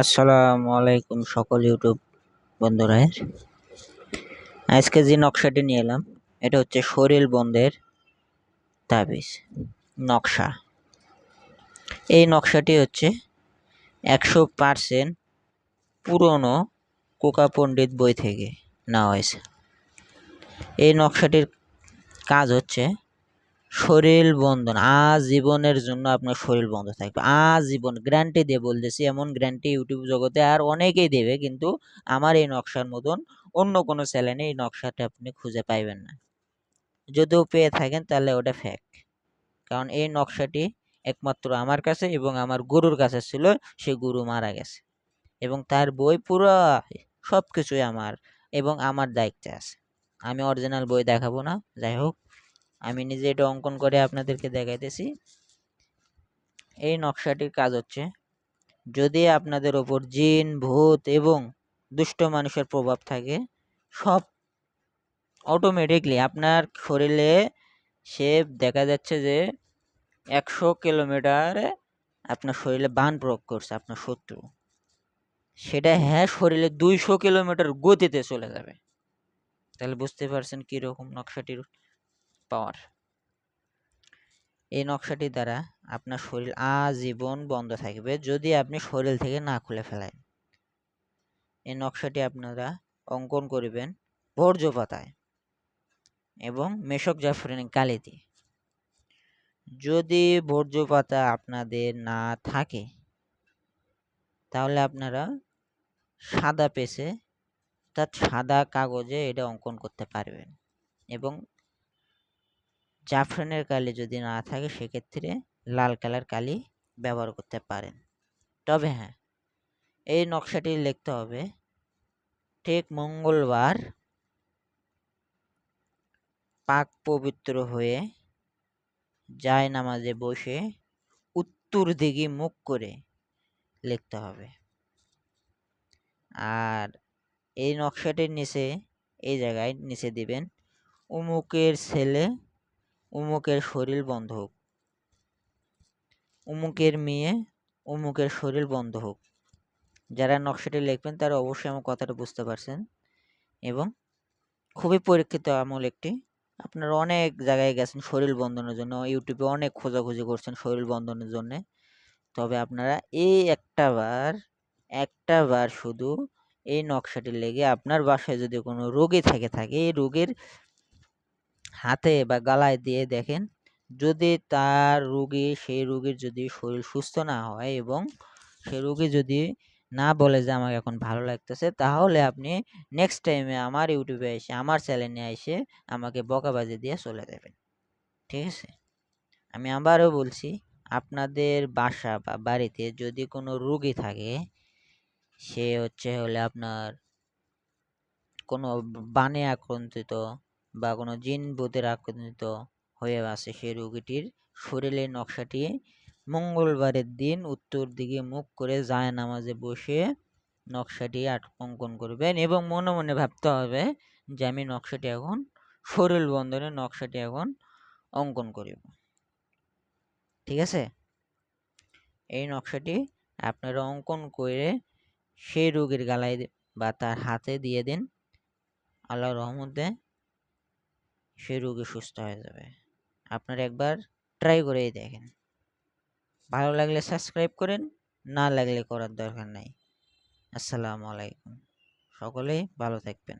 আসসালামু আলাইকুম সকল ইউটিউব বন্ধুরা। আজকে যে নকশাটি নিয়ে এলাম, এটা হচ্ছে শরীর বন্ধের তাবিজ, নকশা। এই নকশাটি হচ্ছে একশো পারসেন্ট পুরনো কোকা পণ্ডিত বই থেকে নেওয়া হয়েছে। এই নকশাটির কাজ হচ্ছে শরীর বন্ধন, আজীবনের জন্য আপনার শরীর বন্ধ থাকবে। আজীবন গ্যারান্টি দিয়ে বলতেছি, এমন গ্যারান্টি ইউটিউব জগতে আর অনেকেই দেবে, কিন্তু আমার এই নকশার মতন অন্য কোনো চ্যানেলে এই নকশাটা আপনি খুঁজে পাইবেন না। যদিও পেয়ে থাকেন, তাহলে ওটা ফ্যাক কারণ এই নকশাটি একমাত্র আমার কাছে এবং আমার গুরুর কাছে ছিল, সে গুরু মারা গেছে। এবং তার বই পুরো সব কিছুই আমার এবং আমার দায়িত্বে আছে। আমি অরিজিনাল বই দেখাবো না, যাই হোক। আমি নিজে এটা অঙ্কন করে আপনাদেরকে দেখাইতেছি। এই নকশাটির কাজ হচ্ছে, যদি আপনাদের ওপর জিন, ভূত এবং দুষ্ট মানুষের প্রভাব থাকে, সব অটোমেটিকলি আপনার শরীরে সে দেখা যাচ্ছে যে একশো কিলোমিটারে আপনার শরীরে বান প্রয়োগ করছে, আপনার শত্রু। সেটা হ্যাঁ শরীরে দুইশো কিলোমিটার গতিতে চলে যাবে। তাহলে বুঝতে পারছেন কীরকম নকশাটির পাওয়ার এই নকশাটি দ্বারা আপনার শরীর আজীবন বন্ধ থাকবে যদি আপনি শরীর থেকে না খুলে ফেলেন। এই নকশাটি আপনারা অঙ্কন করবেন ভর্য পাতায় এবং মেশক জাফরিন কালি দিয়ে যদি ভর্য পাতা আপনাদের না থাকে, তাহলে আপনারা সাদা পেছে অর্থাৎ সাদা কাগজে এটা অঙ্কন করতে পারবেন এবং জাফরানের কালি যদি না থাকে, সেক্ষেত্রে লাল কালার কালি ব্যবহার করতে পারেন। তবে হ্যাঁ এই নকশাটি লিখতে হবে, ঠিক মঙ্গলবার পাক পবিত্র হয়ে যায় নামাজে বসে উত্তর দিকে মুখ করে লিখতে হবে। আর এই নকশাটির নিচে, এই জায়গায় নিচে দিবেন, উমুকের ছেলে উমুকের শরীর বন্ধ হোক। উমুকের মেয়ে উমুকের শরীর বন্ধ হোক। যারা নকশাটি লিখবেন, তারা অবশ্যই আমার কথাটা বুঝতে পারছেন এবং খুবই পরীক্ষিত আমল একটি। আপনারা অনেক জায়গায় গেছেন শরীর বন্ধনের জন্য, ইউটিউবে অনেক খোঁজাখুঁজি করছেন শরীর বন্ধনের জন্য। তবে আপনারা এই একটা বার একটা বার শুধু এই নকশাটি লেগে আপনার বাসায় যদি কোনো রোগী থেকে থাকে, এই রোগীর হাতে বা গালায় দিয়ে দেখেন, যদি তার রুগী, সেই রুগীর যদি শরীর সুস্থ না হয় এবং সে রুগী যদি না বলে যে, আমাকে এখন ভালো লাগতেছে, তাহলে আপনি নেক্সট টাইমে আমার ইউটিউবে এসে, আমার চ্যানেলে এসে আমাকে বকাবাজি দিয়ে চলে যাবেন। ঠিক আছে? আমি আবারও বলছি, আপনাদের বাসা বা বাড়িতে যদি কোনো রুগী থাকে, সে হচ্ছে হলে আপনার কোনো বানে আক্রান্তিত বা কোনো জিন ভূতের আক্রান্তিত হয়ে আছে সেই রোগীটির শরীরের নকশাটি মঙ্গলবারের দিন উত্তর দিকে মুখ করে যায় নামাজে বসে নকশাটি অঙ্কন করবেন এবং মনে মনে ভাবতে হবে যে আমি নকশাটি এখন শরীর বন্ধনের নকশাটি এখন অঙ্কন করিব। ঠিক আছে? এই নকশাটি আপনারা অঙ্কন করে সেই রোগীর গালায় বা তার হাতে দিয়ে দিন। আল্লাহ রহমতে সেই রোগী সুস্থ হয়ে যাবে। আপনারা একবার ট্রাই করেই দেখেন। ভালো লাগলে সাবস্ক্রাইব করেন, না লাগলে করার দরকার নাই। আসসালামু আলাইকুম। সকলেই ভালো থাকবেন।